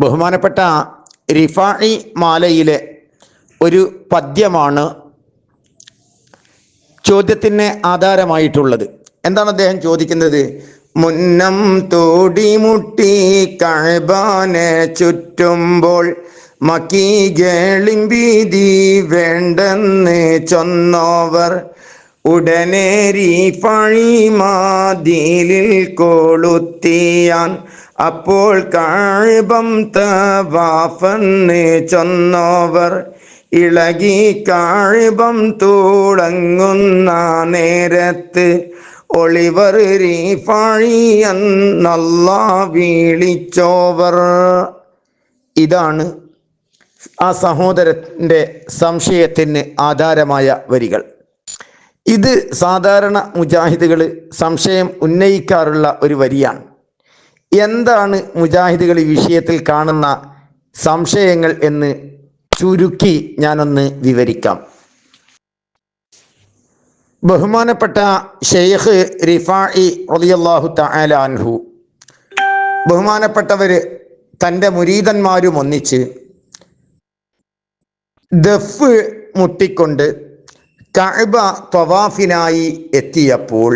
ബഹുമാനപ്പെട്ട റിഫായി മാലയിലെ ഒരു പദ്യമാണ് ചോദ്യത്തിന് ആധാരമായിട്ടുള്ളത്. എന്താണ് അദ്ദേഹം ചോദിക്കുന്നത്? മുന്നം തോടിമുട്ടി കഴബാനെ ചുറ്റുമ്പോൾ മക്കീകളിമ്പീതി വേണ്ടെന്ന് ചൊന്നോവർ. ഉടനെ പഴിമാതിലിൽ കൊളുത്തിയാൻ അപ്പോൾ കാഴ്ബം തവാഫന്ന് ചൊന്നോവർ ഇളകി കാഴ്ബം തൂടങ്ങുന്ന നേരത്ത് ഒളിവർ റീഫാഴി വീളിച്ചോവർ വിളിച്ചോവർ. ഇതാണ് ആ സഹോദരന്റെ സംശയത്തിന് ആധാരമായ വരികൾ. ഇത് സാധാരണ മുജാഹിദുകൾ സംശയം ഉന്നയിക്കാറുള്ള ഒരു വരിയാണ്. എന്താണ് മുജാഹിദുകൾ ഈ വിഷയത്തിൽ കാണുന്ന സംശയങ്ങൾ എന്ന് ചുരുക്കി ഞാനൊന്ന് വിവരിക്കാം. ബഹുമാനപ്പെട്ട ഷെയ്ഖ് റളിയല്ലാഹു തആല അൻഹു ബഹുമാനപ്പെട്ടവർ തന്റെ മുരീതന്മാരും ഒന്നിച്ച് ദഫ് മുട്ടിക്കൊണ്ട് കഅബ തവാഫിനായി എത്തിയപ്പോൾ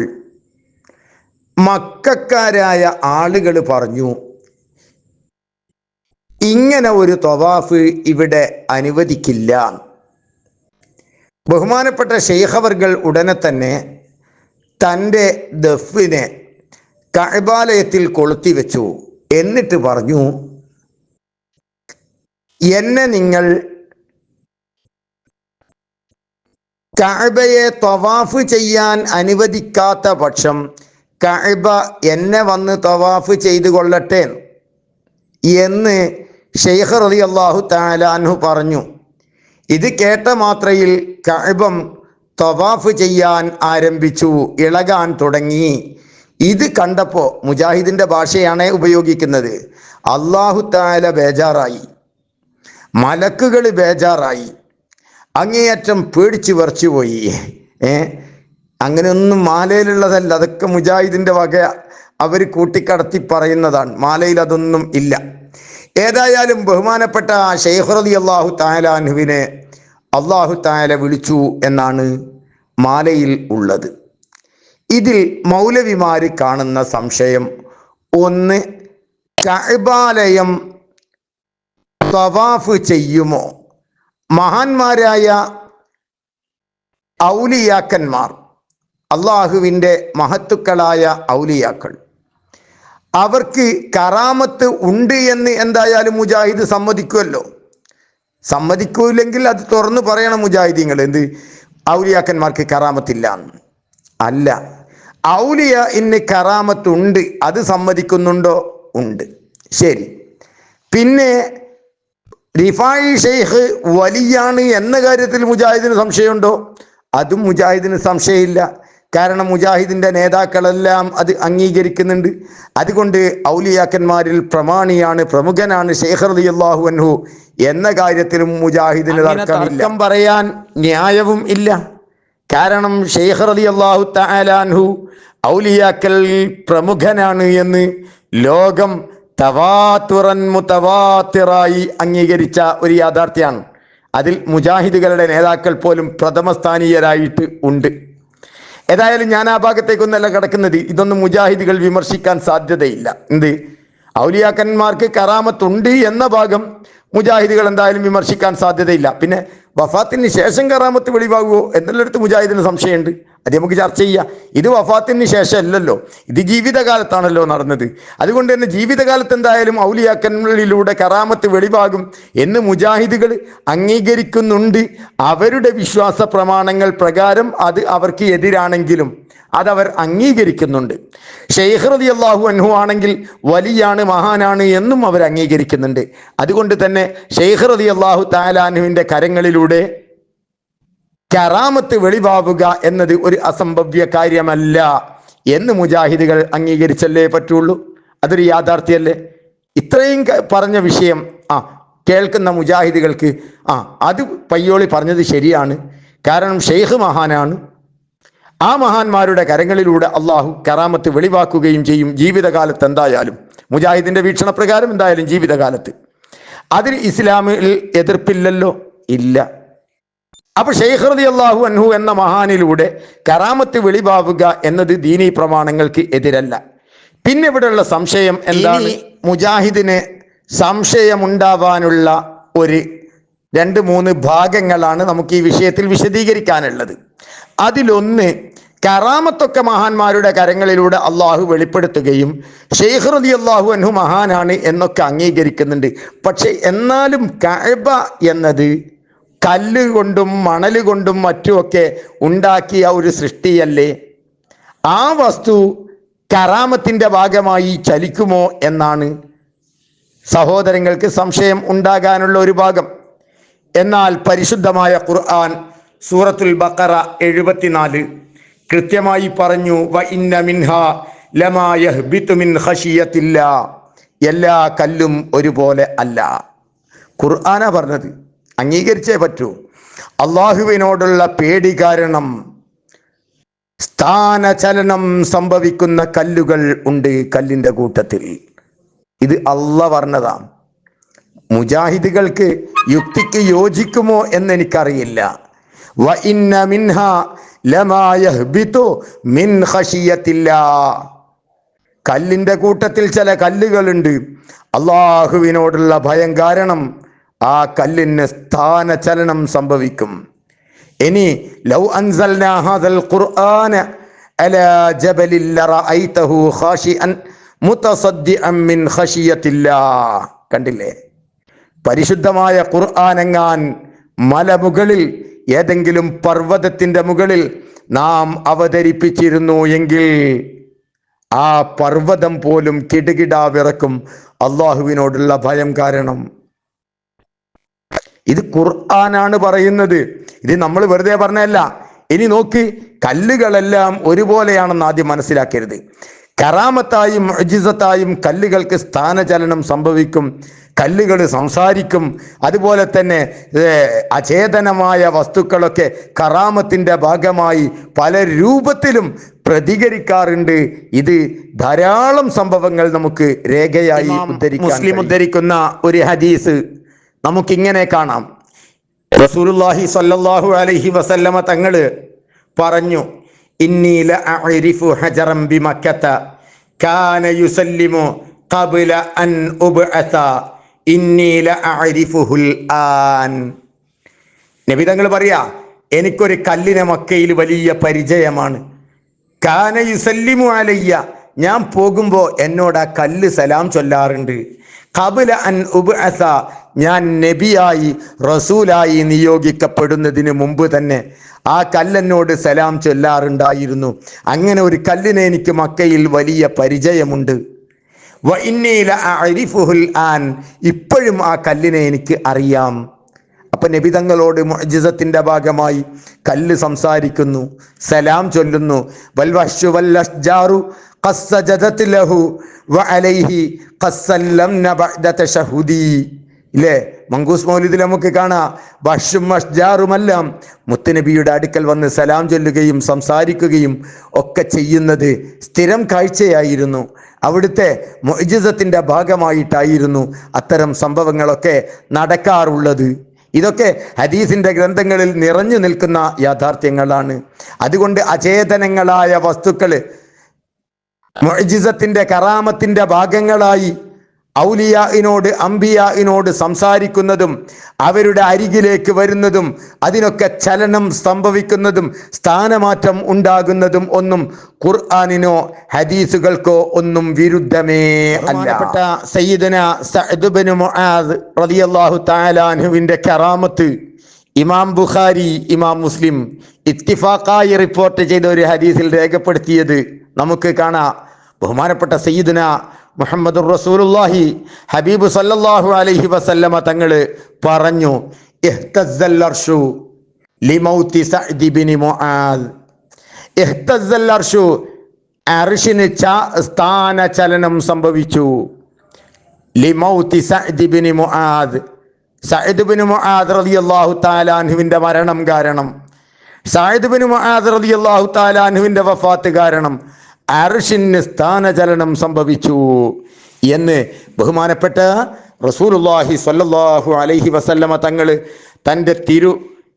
മക്കാരായ ആളുകൾ പറഞ്ഞു ഇങ്ങനെ ഒരു തവാഫ് ഇവിടെ അനുവദിക്കില്ല. ബഹുമാനപ്പെട്ട ഷെയ്ഖവർകൾ ഉടനെ തന്നെ തന്റെ ദഫിനെ കഴബാലയത്തിൽ കൊളുത്തി വെച്ചു. എന്നിട്ട് പറഞ്ഞു എന്നെ നിങ്ങൾ കഅബയെ തവാഫ് ചെയ്യാൻ അനുവദിക്കാത്ത പക്ഷം കഅബ എന്നെ വന്ന് തവാഫ് ചെയ്തു കൊള്ളട്ടെ എന്ന് ഷെയ്ഖ് റതി അള്ളാഹു താലാൻഹു പറഞ്ഞു. ഇത് കേട്ട മാത്രയിൽ കഅബം തവാഫ് ചെയ്യാൻ ആരംഭിച്ചു ഇളകാൻ തുടങ്ങി. ഇത് കണ്ടപ്പോൾ മുജാഹിദിന്റെ ഭാഷയാണ് ഉപയോഗിക്കുന്നത്. അള്ളാഹു താല ബേജാറായി. മലക്കുകൾ ബേജാറായി. അങ്ങേയറ്റം പേടിച്ച് വിറച്ചുപോയി. ഏ? അങ്ങനെയൊന്നും മാലയിലുള്ളതല്ല അതൊക്കെ മുജാഹിദിന്റെ വക അവർ കൂട്ടിക്കടത്തി പറയുന്നതാണ്. മാലയിൽ അതൊന്നും ഇല്ല. ഏതായാലും ബഹുമാനപ്പെട്ട ഷെയ്ഖ് റലി അള്ളാഹു താലാൻഹുവിനെ അള്ളാഹു താല വിളിച്ചു എന്നാണ് മാലയിൽ ഉള്ളത്. ഇതിൽ മൗലവിമാർ കാണുന്ന സംശയം ഒന്ന് കഅബാലയം തവാഫ് ചെയ്യുമോ? മഹാന്മാരായ ഔലിയാക്കന്മാർ അള്ളാഹുവിന്റെ മഹത്തുക്കളായ ഔലിയാക്കൾ. അവർക്ക് കറാമത്ത് ഉണ്ട് എന്ന് എന്തായാലും മുജാഹിദ് സമ്മതിക്കുമല്ലോ സമ്മതിക്കൂല്ലെങ്കിൽ അത് തുറന്നു പറയണം മുജാഹിദീങ്ങൾ എന്ത്? ഔലിയാക്കന്മാർക്ക് കറാമത്തില്ല അല്ല ഔലിയ ഇന്ന് കറാമത്ത് ഉണ്ട് അത് സമ്മതിക്കുന്നുണ്ടോ? ഉണ്ട്. ശരി. പിന്നെ റിഫായി ഷെയ്ഖ് വലിയാണ് എന്ന കാര്യത്തിൽ മുജാഹിദിന് സംശയമുണ്ടോ? അതും മുജാഹിദിന് സംശയമില്ല. കാരണം മുജാഹിദിന്റെ നേതാക്കളെല്ലാം അത് അംഗീകരിക്കുന്നുണ്ട്. അതുകൊണ്ട് ഔലിയാക്കന്മാരിൽ പ്രമാണിയാണ് പ്രമുഖനാണ് ശേഖർ അലി അള്ളാഹു അൻഹു എന്ന കാര്യത്തിലും മുജാഹിദിന് തർക്കം പറയാൻ ന്യായവും ഇല്ല. കാരണം ഷെയ്ഖർ അലി അള്ളാഹു താലാൻഹു ഔലിയാക്കൽ പ്രമുഖനാണ് എന്ന് ലോകം തവാത്തുറൻ മുതവാത്തിറായി അംഗീകരിച്ച ഒരു യാഥാർത്ഥ്യമാണ്. അതിൽ മുജാഹിദുകളുടെ നേതാക്കൾ പോലും പ്രഥമസ്ഥാനീയരായിട്ട് ഉണ്ട്. ഏതായാലും ഞാൻ ആ ഭാഗത്തേക്കൊന്നല്ല കിടക്കുന്നത്. ഇതൊന്നും മുജാഹിദികൾ വിമർശിക്കാൻ സാധ്യതയില്ല. എന്ത്? ഔലിയാക്കന്മാർക്ക് കറാമത്തുണ്ട് എന്ന ഭാഗം മുജാഹിദുകൾ എന്തായാലും വിമർശിക്കാൻ സാധ്യതയില്ല. പിന്നെ വഫാത്തിന് ശേഷം കറാമത്ത് വെളിവാകുമോ എന്നുള്ളിടത്ത് മുജാഹിദിന് സംശയമുണ്ട്. അത് നമുക്ക് ചർച്ച ചെയ്യാം. ഇത് വഫാത്തിന് ശേഷം അല്ലല്ലോ ഇത് ജീവിതകാലത്താണല്ലോ നടന്നത്. അതുകൊണ്ട് തന്നെ ജീവിതകാലത്ത് എന്തായാലും ഔലിയാക്കന്മാരിലൂടെ കറാമത്ത് വെളിവാകും എന്ന് മുജാഹിദുകൾ അംഗീകരിക്കുന്നുണ്ട്. അവരുടെ വിശ്വാസ പ്രമാണങ്ങൾ പ്രകാരം അത് അവർക്ക് എതിരാണെങ്കിലും അതവർ അംഗീകരിക്കുന്നുണ്ട്. ഷെയ്ഖ് റതി അള്ളാഹു അൻഹു ആണെങ്കിൽ വലിയാണ് മഹാനാണ് എന്നും അവർ അംഗീകരിക്കുന്നുണ്ട്. അതുകൊണ്ട് തന്നെ ഷെയ്ഖ് റതി അള്ളാഹു താലാനുവിന്റെ കരങ്ങളിലൂടെ കറാമത്ത് വെളിവാവുക എന്നത് ഒരു അസംഭവ്യ കാര്യമല്ല എന്ന് മുജാഹിദുകൾ അംഗീകരിച്ചല്ലേ പറ്റുള്ളൂ? അതൊരു യാഥാർത്ഥ്യല്ലേ? ഇത്രയും പറഞ്ഞ വിഷയം ആ കേൾക്കുന്ന മുജാഹിദുകൾക്ക് ആ അത് പയ്യോളി പറഞ്ഞത് ശരിയാണ്. കാരണം ഷെയ്ഖ് മഹാനാണ് ആ മഹാന്മാരുടെ കരങ്ങളിലൂടെ അള്ളാഹു കറാമത്ത് വെളിവാക്കുകയും ചെയ്യും ജീവിതകാലത്ത് എന്തായാലും. മുജാഹിദിന്റെ വീക്ഷണപ്രകാരം എന്തായാലും ജീവിതകാലത്ത്. അതിന് ഇസ്ലാമിൽ എതിർപ്പില്ലല്ലോ? ഇല്ല. അപ്പൊ ഷെയ്ഖ് റതി അള്ളാഹു അൻഹു എന്ന മഹാനിലൂടെ കറാമത്ത് വെളിവാവുക എന്നത് ദീനീ പ്രമാണങ്ങൾക്ക് എതിരല്ല. പിന്നെ ഇവിടെയുള്ള സംശയം എന്താണ്? മുജാഹിദിന് സംശയമുണ്ടാവാനുള്ള ഒരു രണ്ട് മൂന്ന് ഭാഗങ്ങളാണ് നമുക്ക് ഈ വിഷയത്തിൽ വിശദീകരിക്കാനുള്ളത്. അതിലൊന്ന് കറാമത്തൊക്കെ മഹാന്മാരുടെ കരങ്ങളിലൂടെ അള്ളാഹു വെളിപ്പെടുത്തുകയും ഷെയ്ഖ് റതി അള്ളാഹു അൻഹു മഹാനാണ് എന്നൊക്കെ അംഗീകരിക്കുന്നുണ്ട്. പക്ഷെ എന്നാലും കഅബ എന്നത് കല്ല് കൊണ്ടും മണൽ കൊണ്ടും മറ്റുമൊക്കെ ഉണ്ടാക്കിയ ഒരു സൃഷ്ടിയല്ലേ? ആ വസ്തു കറാമത്തിന്റെ ഭാഗമായി ചലിക്കുമോ എന്നാണ് സഹോദരങ്ങൾക്ക് സംശയം ഉണ്ടാകാനുള്ള ഒരു ഭാഗം. എന്നാൽ പരിശുദ്ധമായ ഖുർആൻ സൂറത്തുൽ ബക്കറ എഴുപത്തിനാല് കൃത്യമായി പറഞ്ഞു എല്ലാ കല്ലും ഒരുപോലെ അല്ല. ഖുർആന പറഞ്ഞത് അംഗീകരിച്ചേ പറ്റൂ. അള്ളാഹുവിനോടുള്ള പേടി കാരണം സ്ഥാനചലനം സംഭവിക്കുന്ന കല്ലുകൾ ഉണ്ട് കല്ലിന്റെ കൂട്ടത്തിൽ. ഇത് അള്ള പറഞ്ഞതാണ്. മുജാഹിദുകൾക്ക് യുക്തിക്ക് യോജിക്കുമോ എന്ന് എനിക്കറിയില്ല കല്ലിന്റെ കൂട്ടത്തിൽ ചില കല്ലുകളുണ്ട്. അള്ളാഹുവിനോടുള്ള ഭയം കാരണം ആ കല്ലിന് സ്ഥാനചലനം സംഭവിക്കും. ഇനി ലൗ അൻസൽ ഖുർആന മിൻ കണ്ടില്ലേ? പരിശുദ്ധമായ ഖുർആാനെങ്ങാൻ മലമുകളിൽ ഏതെങ്കിലും പർവതത്തിന്റെ മുകളിൽ നാം അവതരിപ്പിച്ചിരുന്നു എങ്കിൽ ആ പർവതം പോലും കിടുകിടാ വിറക്കും. അള്ളാഹുവിനോടുള്ള ഭയം കാരണം. ഇത് ഖുർആനാണ് പറയുന്നത്. ഇത് നമ്മൾ വെറുതെ പറഞ്ഞതല്ല. ഇനി നോക്ക് കല്ലുകളെല്ലാം ഒരുപോലെയാണെന്ന് ആദ്യം മനസ്സിലാക്കരുത്. കറാമത്തായും അജിസത്തായും കല്ലുകൾക്ക് സ്ഥാനചലനം സംഭവിക്കും. കല്ലുകൾ സംസാരിക്കും. അതുപോലെ തന്നെ അചേതനമായ വസ്തുക്കളൊക്കെ കറാമത്തിന്റെ ഭാഗമായി പല രൂപത്തിലും പ്രതികരിക്കാറുണ്ട്. ഇത് ധാരാളം സംഭവങ്ങൾ നമുക്ക് രേഖയായി മുസ്ലിം ഉദ്ധരിക്കുന്ന ഒരു ഹദീസ് നമുക്കിങ്ങനെ കാണാം. റസൂലുള്ളാഹി സ്വല്ലല്ലാഹു അലൈഹി വസല്ലമ തങ്ങൾ പറഞ്ഞു ഇന്നി ഹജറം ബി കാന യുസല്ലിമു ഖബ്ല അൻ ഉബ്അസ ലഅരിഫുഹുൽ ആൻ. നബി തങ്ങൾ പറയാ എനിക്കൊരു കല്ലിനെ മക്കയിൽ വലിയ പരിചയമാണ്. കാന യുസല്ലിമു അലയ്യ. ഞാൻ പോകുമ്പോൾ എന്നോട് ആ കല്ല് സലാം ചൊല്ലാറുണ്ട്. കബുല അൻ ഉബ്അസ. ഞാൻ നബിയായി റസൂലായി നിയോഗിക്കപ്പെടുന്നതിന് മുമ്പ് തന്നെ ആ കല്ലെന്നോട് സലാം ചൊല്ലാറുണ്ടായിരുന്നു. അങ്ങനെ ഒരു കല്ലിനെ എനിക്ക് മക്കയിൽ വലിയ പരിചയമുണ്ട്. ആൻ. ഇപ്പോഴും ആ കല്ലിനെ എനിക്ക് അറിയാം. അപ്പൊ നബിതങ്ങളോട് മുഅ്ജിസത്തിന്റെ ഭാഗമായി കല്ല് സംസാരിക്കുന്നു സലാം ചൊല്ലുന്നു. ലഹു ഇല്ലേ? മങ്കൂസ് മൗലിദിൽ നമുക്ക് കാണാം. വഷും അഷ്ജാറുമെല്ലാം മുത്തുനബിയുടെ അടുക്കൽ വന്ന് സലാം ചൊല്ലുകയും സംസാരിക്കുകയും ഒക്കെ ചെയ്യുന്നത് സ്ഥിരം കാഴ്ചയായിരുന്നു. അവിടുത്തെ മൊയ്ജിസത്തിന്റെ ഭാഗമായിട്ടായിരുന്നു അത്തരം സംഭവങ്ങളൊക്കെ നടക്കാറുള്ളത്. ഇതൊക്കെ ഹദീസിന്റെ ഗ്രന്ഥങ്ങളിൽ നിറഞ്ഞു നിൽക്കുന്ന യാഥാർത്ഥ്യങ്ങളാണ്. അതുകൊണ്ട് അചേതനങ്ങളായ വസ്തുക്കൾ മൊയ്ജിസത്തിന്റെ കറാമത്തിന്റെ ഭാഗങ്ങളായി ഔലിയായിനോട് അംബിയാഇനോട് സംസാരിക്കുന്നതും അവരുടെ അരികിലേക്ക് വരുന്നതും അതിനൊക്കെ ചലനം സംഭവിക്കുന്നതും സ്ഥാനമാറ്റം ഉണ്ടാകുന്നതും ഒന്നും ഖുർആാനിനോ ഹദീസുകൾക്കോ ഒന്നും വിരുദ്ധമേ അല്ലപ്പെട്ട സയ്യിദന റളിയല്ലാഹു കറാമത്ത് ഇമാം ബുഖാരി ഇമാം മുസ്ലിം ഇത്തിഫാക്കായി റിപ്പോർട്ട് ചെയ്ത ഒരു ഹദീസിൽ രേഖപ്പെടുത്തിയത് നമുക്ക് കാണാം. ബഹുമാനപ്പെട്ട സയ്യിദന മുഹമ്മദ് റസൂലുള്ളാഹി ഹബീബ് സല്ലല്ലാഹു അലൈഹി വസല്ലമ തങ്ങൾ പറഞ്ഞു ഇഹ്തസ്സൽ അർശു ലിമൗതി സഅദ് ഇബ്നു മുആദ്. ഇഹ്തസ്സൽ അർശു അർശിന് ച- സ്ഥാനചലനം സംഭവിച്ചു. ലിമൗതി Saad ibn Muadh. Saad ibn Muadh റളിയല്ലാഹു തആല അൻഹുവിന്റെ മരണം കാരണം. സഅദ് ബിൻ മുആദ് റളിയല്ലാഹു തആല അൻഹുവിന്റെ വഫാത്ത് കാരണം. അർഷിന് സ്ഥാനചലനം സംഭവിച്ചു എന്ന് ബഹുമാനപ്പെട്ട റസൂലുള്ളാഹി സ്വല്ലല്ലാഹു അലൈഹി വസല്ലമ തങ്ങൾ തന്റെ തിരു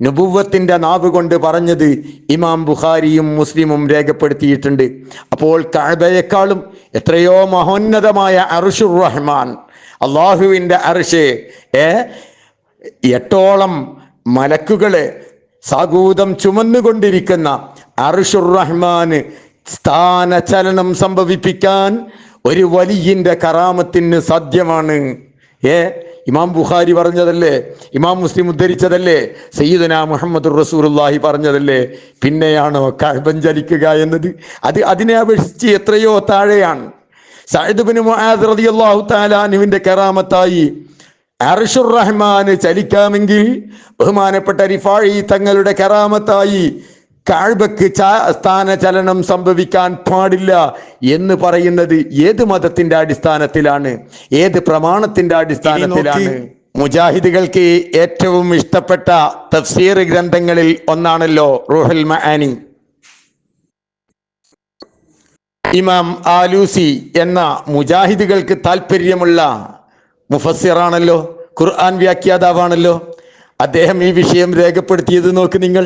നുബുവത്തിന്റെ നാവ് കൊണ്ട് പറഞ്ഞത് ഇമാം ബുഖാരിയും മുസ്ലിമും രേഖപ്പെടുത്തിയിട്ടുണ്ട്. അപ്പോൾ കഅബയെക്കാളും എത്രയോ മഹോന്നതമായ അർഷുർ റഹ്മാൻ. അള്ളാഹുവിന്റെ അർഷ് ഏ എട്ടോളം മലക്കുകളെ സാഗൂതം ചുമന്നുകൊണ്ടിരിക്കുന്ന അറുഷുർ റഹ്മാന് സ്ഥാനചലനം സംഭവിപ്പിക്കാൻ ഒരു വലിയന്റെ കറാമത്തിന് സാധ്യമാണ്. ഏ? ഇമാം ബുഖാരി പറഞ്ഞതല്ലേ? ഇമാം മുസ്ലിം ഉദ്ധരിച്ചതല്ലേ? സയ്യിദന മുഹമ്മദ് റസൂലുള്ളാഹി പറഞ്ഞതല്ലേ? പിന്നെയാണോ കഴബൻ എന്നത്. അത് അതിനെ അപേക്ഷിച്ച് എത്രയോ താഴെയാണ്. റളിയല്ലാഹു തആലാനുവിന്റെ കറാമത്തായി അർഷുർ റഹ്മാന് ചലിക്കാമെങ്കിൽ ബഹുമാനപ്പെട്ട റിഫാഴി തങ്ങളുടെ കറാമത്തായി കാഴ്ബക്ക് സ്ഥാന ചലനം സംഭവിക്കാൻ പാടില്ല എന്ന് പറയുന്നത് ഏത് മതത്തിന്റെ അടിസ്ഥാനത്തിലാണ്? ഏത് പ്രമാണത്തിന്റെ അടിസ്ഥാനത്തിലാണ്? മുജാഹിദുകൾക്ക് ഏറ്റവും ഇഷ്ടപ്പെട്ട തഫ്സീർ ഗ്രന്ഥങ്ങളിൽ ഒന്നാണല്ലോ റൂഹൽ മഅനി. ഇമാം ആലൂസി എന്ന മുജാഹിദുകൾക്ക് താല്പര്യമുള്ള മുഫസ്സിറാണല്ലോ ഖുർആൻ വ്യാഖ്യാതാവാണല്ലോ. അദ്ദേഹം ഈ വിഷയം രേഖപ്പെടുത്തിയത് നോക്ക് നിങ്ങൾ.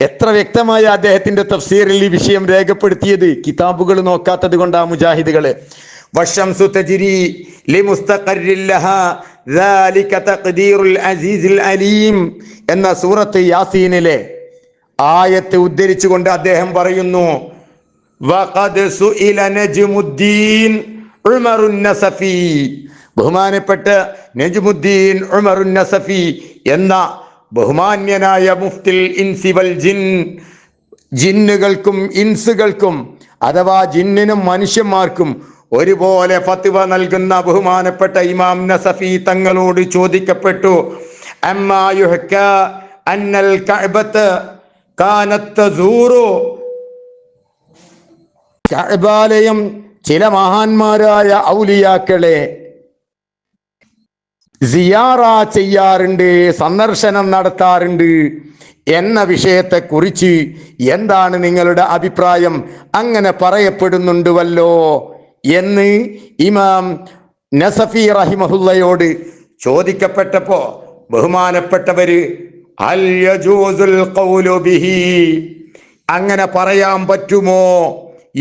എത്ര വ്യക്തമായ അദ്ദേഹത്തിന്റെ തഫ്സീറിൽ ഈ വിഷയം രേഖപ്പെടുത്തിയത്? കിതാബുകൾ നോക്കാത്തത് കൊണ്ടാ മുജാഹിദുകൾ അലീം എന്ന സൂറത്ത് യാസീനിലെ ആയത്ത് ഉദ്ധരിച്ചുകൊണ്ട് അദ്ദേഹം പറയുന്നു ബഹുമാനപ്പെട്ട് നജ്മുദ്ദീൻ ഉമറുൻ നസഫി എന്ന ബഹുമാന്യനായ മുഫ്തിൽ ഇൻസിവൽ ജിൻ. ജിന്നുകൾക്കും ഇൻസുകൾക്കും അഥവാ ജിന്നിനും മനുഷ്യന്മാർക്കും ഒരുപോലെ ഫത്വ നൽകുന്ന ബഹുമാനപ്പെട്ട ഇമാം നസഫി തങ്ങളോട് ചോദിക്കപ്പെട്ടു. അന്നൽ ചില മഹാന്മാരായ ഔലിയാക്കളെ സിയാറ ചെയ്യാറുണ്ട് സന്ദർശനം നടത്താറുണ്ട് എന്ന വിഷയത്തെ കുറിച്ച് എന്താണ് നിങ്ങളുടെ അഭിപ്രായം? അങ്ങനെ പറയപ്പെടുന്നുണ്ടുവല്ലോ എന്ന് ഇമാം നസഫി റഹിമഹുല്ലയോട് ചോദിക്കപ്പെട്ടപ്പോ ബഹുമാനപ്പെട്ടവര് അങ്ങനെ പറയാൻ പറ്റുമോ?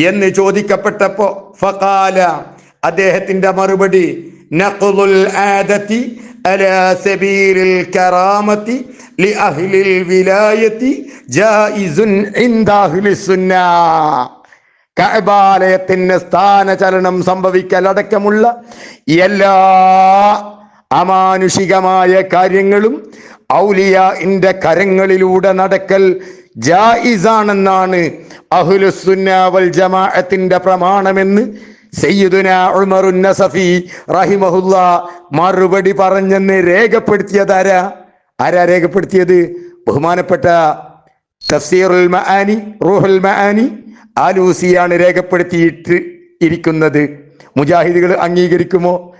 എന്ന് ചോദിക്കപ്പെട്ടപ്പോ ഫകാല അദ്ദേഹത്തിന്റെ മറുപടി നഖ്ലുൽ ആദത്തി അലാ സബീലിൽ കറാമത്തി ലിഅഹ്ലിൽ വിലായത്തി ജായിസുൻ ഇൻദ അഹ്ലിസ് സുന്ന. കഅബാലയത്തിന് സ്ഥാനചലനം സംഭവിക്കലടക്കമുള്ള എല്ലാ അമാനുഷികമായ കാര്യങ്ങളും ഔലിയ ഇന്റെ കരങ്ങളിലൂടെ നടക്കൽ ജായിസാണെന്നാണ് അഹുലുസുന്ന വൽ ജമാഅത്തിന്റെ പ്രമാണമെന്ന് സയ്യിദുന ഉമറുൻ നസഫി റഹിമഹുല്ല മറുപടി പറഞ്ഞെന്ന് രേഖപ്പെടുത്തിയത് ആരാ രേഖപ്പെടുത്തിയത്? ബഹുമാനപ്പെട്ട തഫ്സീറുൽ മആനി റൂഹുൽ മആനി ആലൂസിയാണ് രേഖപ്പെടുത്തിയിട്ട് ഇരിക്കുന്നത്. മുജാഹിദുകൾ അംഗീകരിക്കുമോ?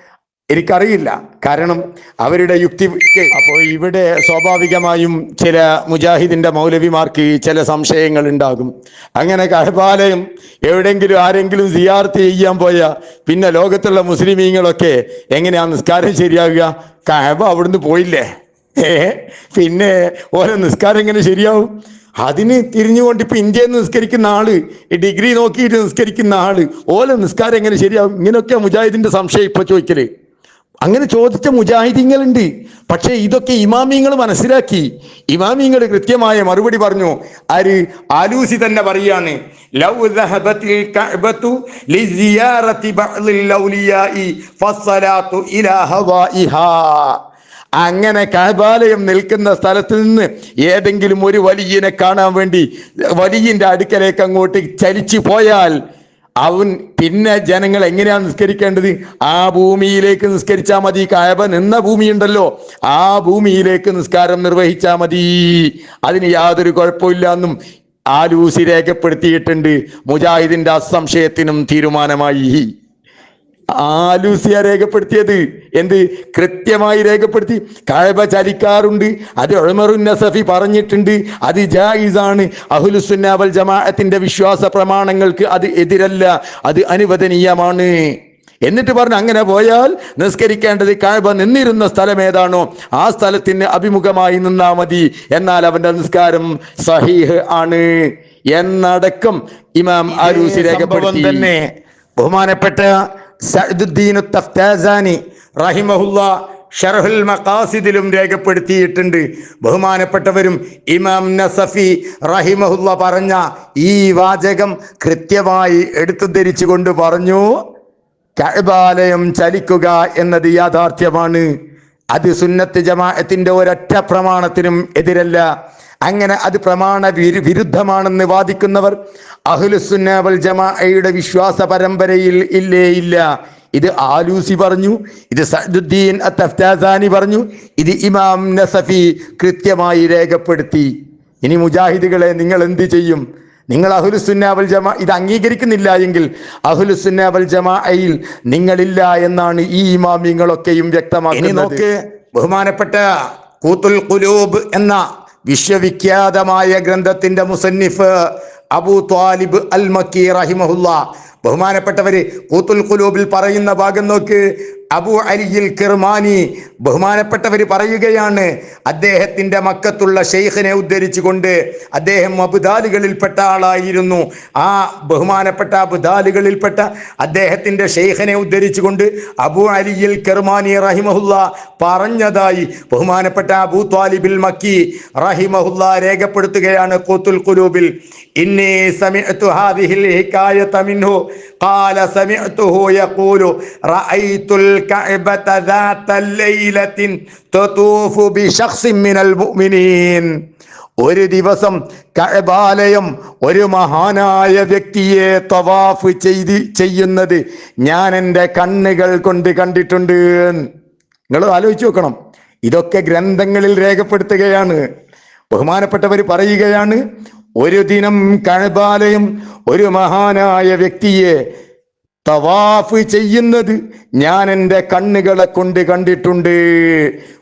എനിക്കറിയില്ല. കാരണം അവരുടെ യുക്തിക്ക് അപ്പോൾ ഇവിടെ സ്വാഭാവികമായും ചില മുജാഹിദിന്റെ മൗലവിമാർക്ക് ചില സംശയങ്ങൾ ഉണ്ടാകും. അങ്ങനെ കഹബാലയം എവിടെങ്കിലും ആരെങ്കിലും സിയാർത്ത് ചെയ്യാൻ പോയാൽ പിന്നെ ലോകത്തുള്ള മുസ്ലിമീങ്ങളൊക്കെ എങ്ങനെയാ നിസ്കാരം ശരിയാകുക കഹബ അവിടുന്ന് പോയില്ലേ? ഏ? പിന്നെ ഓരോ നിസ്കാരം എങ്ങനെ ശരിയാവും? അതിന് തിരിഞ്ഞുകൊണ്ട് ഇപ്പൊ ഇന്ത്യയിൽ നിന്ന് നിസ്കരിക്കുന്ന ആൾ ഡിഗ്രി നോക്കിയിട്ട് നിസ്കരിക്കുന്ന ആൾ ഓല നിസ്കാരം എങ്ങനെ ശരിയാവും? ഇങ്ങനെയൊക്കെ മുജാഹിദിന്റെ സംശയം ഇപ്പൊ ചോദിക്കൽ. അങ്ങനെ ചോദിച്ച മുജാഹിദീങ്ങളുണ്ട്. പക്ഷേ ഇതൊക്കെ ഇമാമിങ്ങൾ മനസ്സിലാക്കി. ഇമാമിങ്ങൾ കൃത്യമായ മറുപടി പറഞ്ഞു ആര് ആലൂസി തന്നെ പറയാണ് അങ്ങനെ കഹബാലയം നിൽക്കുന്ന സ്ഥലത്ത് നിന്ന് ഏതെങ്കിലും ഒരു വലിയനെ കാണാൻ വേണ്ടി വലിയന്റെ അടുക്കലേക്ക് അങ്ങോട്ട് ചലിച്ചു പോയാൽ അവൻ പിന്നെ ജനങ്ങൾ എങ്ങനെയാണ് നിസ്കരിക്കേണ്ടത്? ആ ഭൂമിയിലേക്ക് നിസ്കരിച്ചാൽ മതി. കായബ നിന്ന ഭൂമിയുണ്ടല്ലോ. ആ ഭൂമിയിലേക്ക് നിസ്കാരം നിർവഹിച്ചാൽ മതി. അതിന് യാതൊരു കുഴപ്പമില്ല എന്നും ആലൂസി രേഖപ്പെടുത്തിയിട്ടുണ്ട്. മുജാഹിദിന്റെ അസംശയത്തിനും തീരുമാനമായി. ആലൂസിയ രേഖപ്പെടുത്തിയത്. എന്ത്? കൃത്യമായി രേഖപ്പെടുത്തി. കഴബ ചലിക്കാറുണ്ട്. അത് ഉമറുൻ നസഫി പറഞ്ഞിട്ടുണ്ട്. അത് ജായിസാണ്. അഹുലുസുന്നാവൽ ജമാഅത്തിന്റെ വിശ്വാസ പ്രമാണങ്ങൾക്ക് അത് എതിരല്ല. അത് അനുവദനീയമാണ്. എന്നിട്ട് പറഞ്ഞു അങ്ങനെ പോയാൽ നിസ്കരിക്കേണ്ടത് കാഴ്ബ നിന്നിരുന്ന സ്ഥലം ഏതാണോ ആ സ്ഥലത്തിന് അഭിമുഖമായി നിന്നാ മതി. എന്നാൽ അവന്റെ നിസ്കാരം സഹീഹ് ആണ്. എന്നടക്കം ഇമാം ആരൂസി രേഖപ്പെടുത്തി. തന്നെ. ബഹുമാനപ്പെട്ട സഅദുദ്ദീൻ തഫ്താസാനി റഹിമഹുല്ല ഷർഹുൽ മഖാസിദിലും രേഖപ്പെടുത്തിയിട്ടുണ്ട്. ബഹുമാനപ്പെട്ടവരും ഇമാം നസഫി റഹിമഹുല്ല പറഞ്ഞ ഈ വാചകം കൃത്യമായി എടുത്തു ധരിച്ചുകൊണ്ട് പറഞ്ഞു കഅബാലയം ചലിക്കുക എന്നത് യാഥാർത്ഥ്യമാണ്. അത് സുന്നത്ത് ജമാഅത്തിന്റെ ഒരൊറ്റ പ്രമാണത്തിനും എതിരല്ല. അങ്ങനെ അത് പ്രമാണ വിരുദ്ധമാണെന്ന് വാദിക്കുന്നവർ അഹ്ലുസുന്ന വൽ ജമാഅയുടെ വിശ്വാസ പരമ്പരയിൽ ഇല്ലേ ഇല്ല. ഇത് ആലൂസി പറഞ്ഞു ഇത് സഅദുദ്ദീൻ അത്തഫ്താസാനി പറഞ്ഞു ഇത് ഇമാം നസഫി കൃത്യമായി രേഖപ്പെടുത്തി. ഇനി മുജാഹിദുകളെ നിങ്ങൾ എന്ത് ചെയ്യും? നിങ്ങൾ അഹുലുസുന്നാവൽ ജമാ ഇത് അംഗീകരിക്കുന്നില്ല എങ്കിൽ അഹുലുസുന്നാവൽ ജമാഅയിൽ നിങ്ങളില്ല എന്നാണ് ഈ ഇമാമിങ്ങളൊക്കെയും വ്യക്തമാക്കുന്നത്. നോക്ക് ബഹുമാനപ്പെട്ട കൂത്തുൽ ഖുലൂബ് എന്ന വിശ്വവിഖ്യാതമായ ഗ്രന്ഥത്തിന്റെ മുസന്നിഫ് അബൂ ത്വാലിബ് അൽ മക്കി റഹിമഹുല്ല. ബഹുമാനപ്പെട്ടവര് കൂത്തുൽ ഖുലൂബിൽ പറയുന്ന ഭാഗം നോക്ക്. അബു അലിയിൽ കിർമാനി ബഹുമാനപ്പെട്ടവർ പറയുകയാണ് അദ്ദേഹത്തിന്റെ മക്കത്തുള്ള ഷെയ്ഖിനെ ഉദ്ധരിച്ചുകൊണ്ട് അദ്ദേഹം അബുദാലുകളിൽപ്പെട്ട ആളായിരുന്നു. ആ ബഹുമാനപ്പെട്ട അബുദാലുകളിൽപ്പെട്ട അദ്ദേഹത്തിന്റെ ഷെയ്ഖിനെ ഉദ്ധരിച്ചുകൊണ്ട് അബു അലിയിൽ കിർമാനി റഹിമഹുല്ല പറഞ്ഞതായി ബഹുമാനപ്പെട്ട അബു ത്വാലിബിൽ മക്കി റഹിമഹുല്ല രേഖപ്പെടുത്തുകയാണ് കൂത്തുൽ കുലൂബിൽ ഇന്നി സമിഅ്തു ഹാദിഹിൽ മിൻഹു قال سمعته يقول رأيت الكعبة ذات الليلة تطوف بشخص من المؤمنين ഒരു ദിവസം കഅബാലയം ഒരു മഹാനായ വ്യക്തിയെ തവാഫ് ചെയ്ത് ചെയ്യുന്നത് ഞാൻ എൻ്റെ കണ്ണുകൾ കൊണ്ട് കണ്ടിട്ടുണ്ട് നിങ്ങൾ ആലോചിച്ച് നോക്കണം ഇതൊക്കെ ഗ്രന്ഥങ്ങളിൽ രേഖപ്പെടുത്തുകയാണ് ബഹുമാനപ്പെട്ടവർ പറയുകയാണ് ഒരു ദിനം കഴബാലയം ഒരു മഹാനായ വ്യക്തിയെ തവാഫ് ചെയ്യുന്നത് ഞാൻ എന്റെ കണ്ണുകളെ കൊണ്ട് കണ്ടിട്ടുണ്ട്.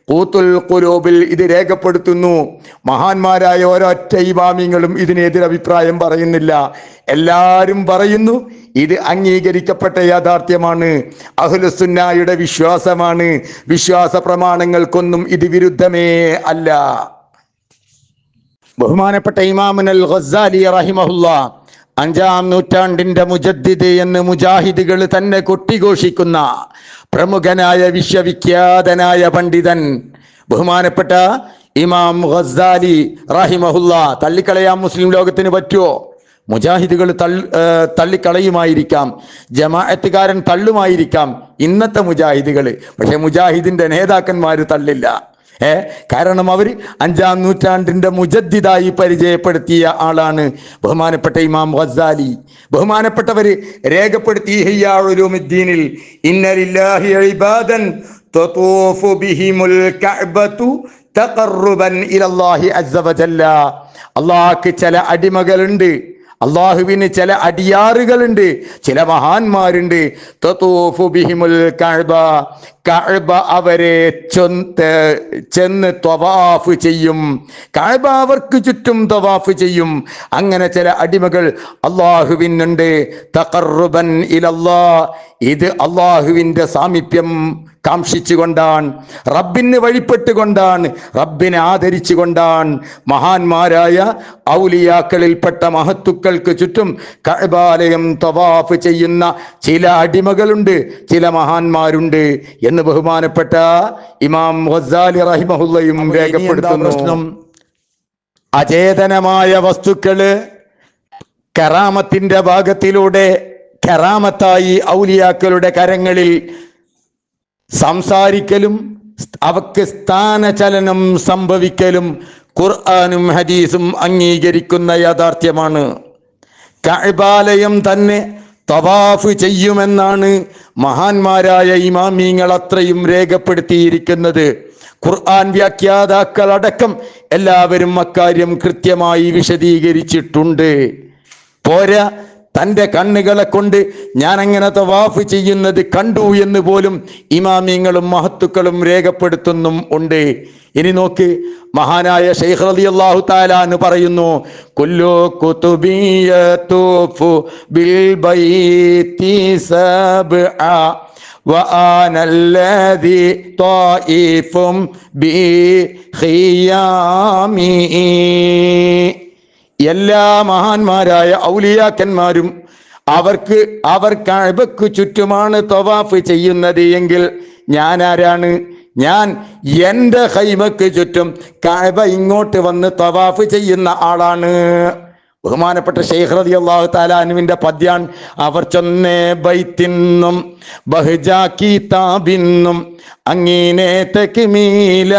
കൂത്തുൽ കുലൂബിൽ ഇത് രേഖപ്പെടുത്തുന്നു. മഹാന്മാരായ ഒരൊറ്റ ഇമാമിങ്ങളും ഇതിനെതിരെ അഭിപ്രായം പറയുന്നില്ല. എല്ലാവരും പറയുന്നു ഇത് അംഗീകരിക്കപ്പെട്ട യാഥാർത്ഥ്യമാണ്. അഹ്ലുസുന്നായുടെ വിശ്വാസമാണ്. വിശ്വാസ പ്രമാണങ്ങൾക്കൊന്നും ഇത് വിരുദ്ധമേ അല്ല. ബഹുമാനപ്പെട്ട ഇമാമുനൽ ഖസാലി റഹിമഹുല്ല അഞ്ചാം നൂറ്റാണ്ടിന്റെ മുജദ്ദിദ് എന്ന് മുജാഹിദുകൾ തന്നെ കൊട്ടിഘോഷിക്കുന്ന പ്രമുഖനായ വിശ്വവിഖ്യാതനായ പണ്ഡിതൻ ബഹുമാനപ്പെട്ട ഇമാം ഖസാലി റഹിമഹുല്ല തള്ളിക്കളയാൻ മുസ്ലിം ലോകത്തിന് പറ്റുമോ മുജാഹിദുകൾ തള്ളി തള്ളിക്കളയുമായിരിക്കാം ജമാഅത്തുകാരൻ തള്ളുമായിരിക്കാം ഇന്നത്തെ മുജാഹിദുകൾ. പക്ഷെ മുജാഹിദിന്റെ നേതാക്കന്മാർ തള്ളില്ല. ഏ? കാരണം അവർ അഞ്ചാം നൂറ്റാണ്ടിന്റെ മുജദ്ദിദായി പരിചയപ്പെടുത്തിയ ആളാണ് ബഹുമാനപ്പെട്ട ഇമാം വസാലി ബഹുമാനപ്പെട്ടവർ രേഖപ്പെടുത്തി ഹയ്യാളുരുമുദ്ദീനിൽ ഇന്നലില്ലാഹി ഇബാദൻ അള്ളാഹ്ക്ക് ചില അടിമകളുണ്ട് അള്ളാഹുവിന് ചില അടിയാറുകളുണ്ട് ചില മഹാന്മാരുണ്ട്. കഅബ അവരെ ചൊന്ത് ചെന്ന് ത്വവാഫ് ചെയ്യും. കഅബ അവർക്ക് ചുറ്റും ത്വവാഫ് ചെയ്യും. അങ്ങനെ ചില അടിമകൾ അള്ളാഹുവിനുണ്ട്. തഖർറുബൻ ഇലല്ലാ. ഇത് അള്ളാഹുവിന്റെ സാമീപ്യം കാംക്ഷിച്ചുകൊണ്ടാണ്. റബ്ബിന് വഴിപ്പെട്ടുകൊണ്ടാണ്. റബ്ബിനെ ആദരിച്ചുകൊണ്ടാണ്. മഹാന്മാരായ ഔലിയാക്കളിൽപ്പെട്ട മഹത്തുക്കൾക്ക് ചുറ്റും കഴബാലയം തവാഫ് ചെയ്യുന്ന ചില അടിമകളുണ്ട്. ചില മഹാന്മാരുണ്ട്. എന്ന് ബഹുമാനപ്പെട്ട ഇമാം ഗസാലി റഹിമഹുല്ലയും രേഖപ്പെടുത്തുന്നു. അചേതനമായ വസ്തുക്കൾ കറാമത്തിന്റെ ഭാഗത്തിലൂടെ കറാമത്തായി ഔലിയാക്കളുടെ കരങ്ങളിൽ സംസാരിക്കലും അവക്ക് സ്ഥാനചലനം സംഭവിക്കലും ഖുർആാനും ഹദീസും അംഗീകരിക്കുന്ന യാഥാർത്ഥ്യമാണ്. കഅബാലയം തന്നെ തവാഫ് ചെയ്യുമെന്നാണ് മഹാന്മാരായ ഇമാമീങ്ങൾ അത്രയും രേഖപ്പെടുത്തിയിരിക്കുന്നത് ഖുർആൻ വ്യാഖ്യാതാക്കൾ അടക്കം എല്ലാവരും അക്കാര്യം കൃത്യമായി വിശദീകരിച്ചിട്ടുണ്ട്. പോരാ തൻ്റെ കണ്ണുകളെ കൊണ്ട് ഞാൻ അങ്ങനെ തവാഫ് ചെയ്യുന്നത് കണ്ടു എന്ന് പോലും ഇമാമിങ്ങളും മഹത്തുക്കളും രേഖപ്പെടുത്തുന്നും ഉണ്ട് ഇനി നോക്ക് മഹാനായ ഷെയ്ഖ് റളി അള്ളാഹു താലാന്ന് പറയുന്നു കുല്ലു കുതുബിയത്തുഫു ബിൽ ബൈത്തി സബ്അ وأنا الذي طائف بخيامي എല്ലാ മഹാന്മാരായ ഔലിയാക്കന്മാരും അവർക്ക് അവർ കഴബക്ക് ചുറ്റുമാണ് തവാഫ് ചെയ്യുന്നത് എങ്കിൽ ഞാൻ ആരാണ്? ഞാൻ എന്റെ ഹൈമക്ക് ചുറ്റും കഴബ ഇങ്ങോട്ട് വന്ന് തവാഫ് ചെയ്യുന്ന ആളാണ്. ബഹുമാനപ്പെട്ട ഷെയ്ഖ് റതി അള്ളാഹു താലാനുവിന്റെ പദ്യാൻ അവർ ചൊന്നേ ബൈത്തിന്നും ബഹുജാക്കി താബിന്നും അങ്ങീനെ തെക്കുമീല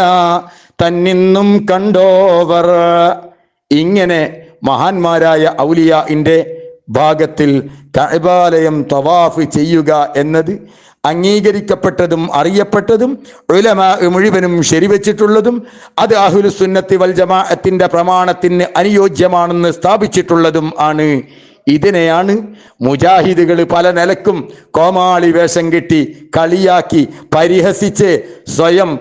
തന്നിന്നും കണ്ടോവർ. ഇങ്ങനെ മഹാന്മാരായ ഔലിയാഇന്റെ ഭാഗത്തിൽ കഅബാലയം തവാഫ് ചെയ്യുക എന്നത് അംഗീകരിക്കപ്പെട്ടതും അറിയപ്പെട്ടതും ഉലമാ മുഴുവനും ശരിവെച്ചിട്ടുള്ളതും അത് അഹുലുസുന്നത്തി വൽ ജമാഅത്തിന്റെ പ്രമാണത്തിന് അനുയോജ്യമാണെന്ന് സ്ഥാപിച്ചിട്ടുള്ളതും ആണ്. ഇതിനെയാണ് മുജാഹിദുകൾ പല നിലക്കും കോമാളി വേഷം കെട്ടി കളിയാക്കി പരിഹസിച്ച് സ്വയം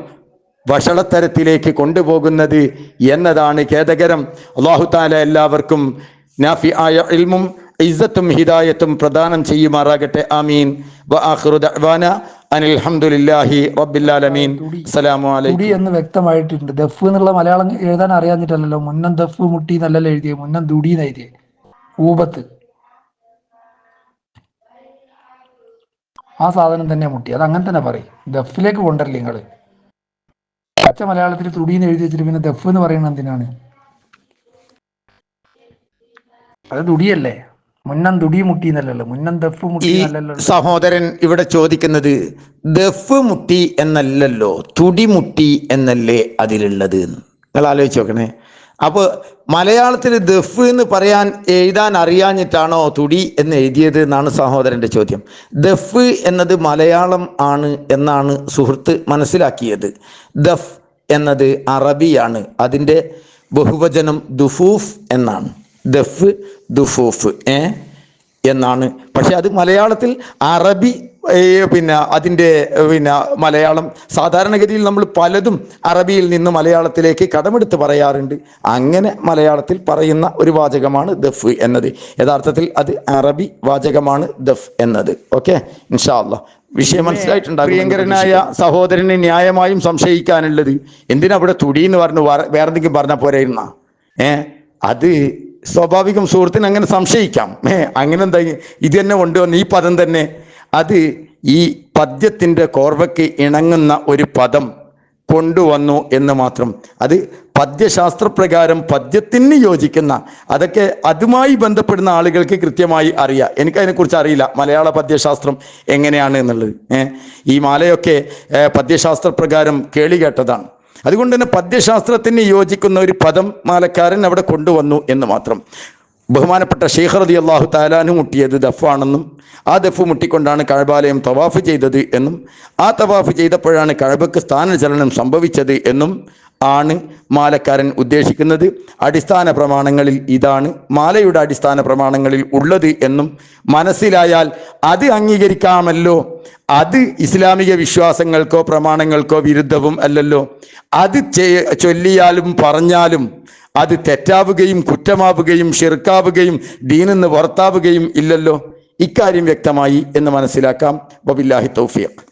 വഷളത്തരത്തിലേക്ക് കൊണ്ടുപോകുന്നത് എന്നതാണ് ഖേദകരം. അള്ളാഹു താല എല്ലാവർക്കും നാഫി ആയ ഇൽമും ഇസ്സത്തും ഹിദായത്തും പ്രദാനം ചെയ്യുമാറാകട്ടെ. ആമീൻ. എന്ന് വ്യക്തമായിട്ടുണ്ട്. ദഫ് എന്നുള്ള മലയാളം എഴുതാൻ അറിയാഞ്ഞിട്ടല്ലല്ലോ. മുന്നം ദഫ് മുട്ടി എന്നല്ലല്ലോ എഴുതിയത് മുന്നം ദുടി എന്ന് ഊപത്ത് ആ സാധനം തന്നെ മുട്ടി. അത് അങ്ങനെ തന്നെ പറയും. ദഫിലേക്ക് കൊണ്ടല്ലേ നിങ്ങൾ? പച്ച മലയാളത്തിൽ തുടി എന്ന് എഴുതി വെച്ചിട്ട് പിന്നെ ദഫ് എന്ന് പറയുന്നത് എന്തിനാണ്? അത് തുടിയല്ലേ? മുന്നം തുടി മുട്ടി എന്നല്ലല്ലോ മുന്നം ദഫ് മുട്ടി എന്നല്ലല്ലോ സഹോദരൻ ഇവിടെ ചോദിക്കുന്നത് ദഫ് മുട്ടി എന്നല്ലല്ലോ തുടി മുട്ടി എന്നല്ലേ അതിലുള്ളത് നിങ്ങൾ ആലോചിച്ച് നോക്കണേ. അപ്പോൾ മലയാളത്തിൽ ദഫ് എന്ന് പറയാൻ എഴുതാൻ അറിയാഞ്ഞിട്ടാണോ തുടി എന്ന് എഴുതിയത് എന്നാണ് സഹോദരന്റെ ചോദ്യം. ദഫ് എന്നത് മലയാളം ആണ് എന്നാണ് സുഹൃത്ത് മനസ്സിലാക്കിയത്. ദഫ് എന്നത് അറബിയാണ്. അതിന്റെ ബഹുവചനം ദുഫൂഫ് എന്നാണ്. ദഫ് ദുഫൂഫ് ഏ എന്നാണ്. പക്ഷെ അത് മലയാളത്തിൽ അറബി ഏ, പിന്നെ അതിന്റെ പിന്നെ മലയാളം സാധാരണഗതിയിൽ നമ്മൾ പലതും അറബിയിൽ നിന്ന് മലയാളത്തിലേക്ക് കടമെടുത്ത് പറയാറുണ്ട്. അങ്ങനെ മലയാളത്തിൽ പറയുന്ന ഒരു വാചകമാണ് ദഫ് എന്നത്. യഥാർത്ഥത്തിൽ അത് അറബി വാചകമാണ് ദഫ് എന്നത്. ഓക്കെ? ഇൻഷാല്ല വിഷയം മനസ്സിലായിട്ടുണ്ടാകും പ്രിയങ്കരനായ സഹോദരന് ന്യായമായും സംശയിക്കാനുള്ളത് എന്തിനാ അവിടെ തുടി എന്ന് പറഞ്ഞു വേറെ പറഞ്ഞ പോരായിരുന്ന? ഏ? അത് സ്വാഭാവികം സുഹൃത്തിന് അങ്ങനെ സംശയിക്കാം. ഏ? അങ്ങനെ എന്താ ഇത് തന്നെ കൊണ്ടുവന്ന് ഈ പദം തന്നെ അത് ഈ പദ്യത്തിന്റെ കോർവയ്ക്ക് ഇണങ്ങുന്ന ഒരു പദം കൊണ്ടുവന്നു എന്ന് മാത്രം. അത് പദ്യശാസ്ത്രപ്രകാരം പദ്യത്തിന് യോജിക്കുന്ന അതൊക്കെ അതുമായി ബന്ധപ്പെടുന്ന ആളുകൾക്ക് കൃത്യമായി അറിയാം. എനിക്കതിനെക്കുറിച്ച് അറിയില്ല. മലയാള പദ്യശാസ്ത്രം എങ്ങനെയാണ് എന്നുള്ളത്. ഈ മാലയൊക്കെ പദ്യശാസ്ത്രപ്രകാരം കേളി കേട്ടതാണ് അതുകൊണ്ട് തന്നെ പദ്യശാസ്ത്രത്തിന് യോജിക്കുന്ന ഒരു പദം മാലക്കാരൻ അവിടെ കൊണ്ടുവന്നു എന്ന് മാത്രം. ബഹുമാനപ്പെട്ട ഷെയ്ഖ് റതി അള്ളാഹു താലാനു മുട്ടിയത് ദഫാണെന്നും ആ ദഫ് മുട്ടിക്കൊണ്ടാണ് കഴബാലയം തവാഫ് ചെയ്തത് എന്നും ആ തവാഫ് ചെയ്തപ്പോഴാണ് കഴബക്ക് സ്ഥാനചലനം സംഭവിച്ചത് എന്നും ആണ് മാലക്കാരൻ ഉദ്ദേശിക്കുന്നത്. അടിസ്ഥാന പ്രമാണങ്ങളിൽ ഇതാണ് മാലയുടെ അടിസ്ഥാന പ്രമാണങ്ങളിൽ ഉള്ളത് എന്നും മനസ്സിലായാൽ അത് അംഗീകരിക്കാമല്ലോ. അത് ഇസ്ലാമിക വിശ്വാസങ്ങൾക്കോ പ്രമാണങ്ങൾക്കോ വിരുദ്ധവും അല്ലല്ലോ. അത് ചൊല്ലിയാലും പറഞ്ഞാലും അത് തെറ്റാവുകയും കുറ്റമാവുകയും ഷിർക്കാവുകയും ദീനിന്ന് പുറത്താവുകയും ഇല്ലല്ലോ? ഇക്കാര്യം വ്യക്തമായി എന്ന് മനസ്സിലാക്കാം. വബില്ലാഹി തൗഫീഖ്.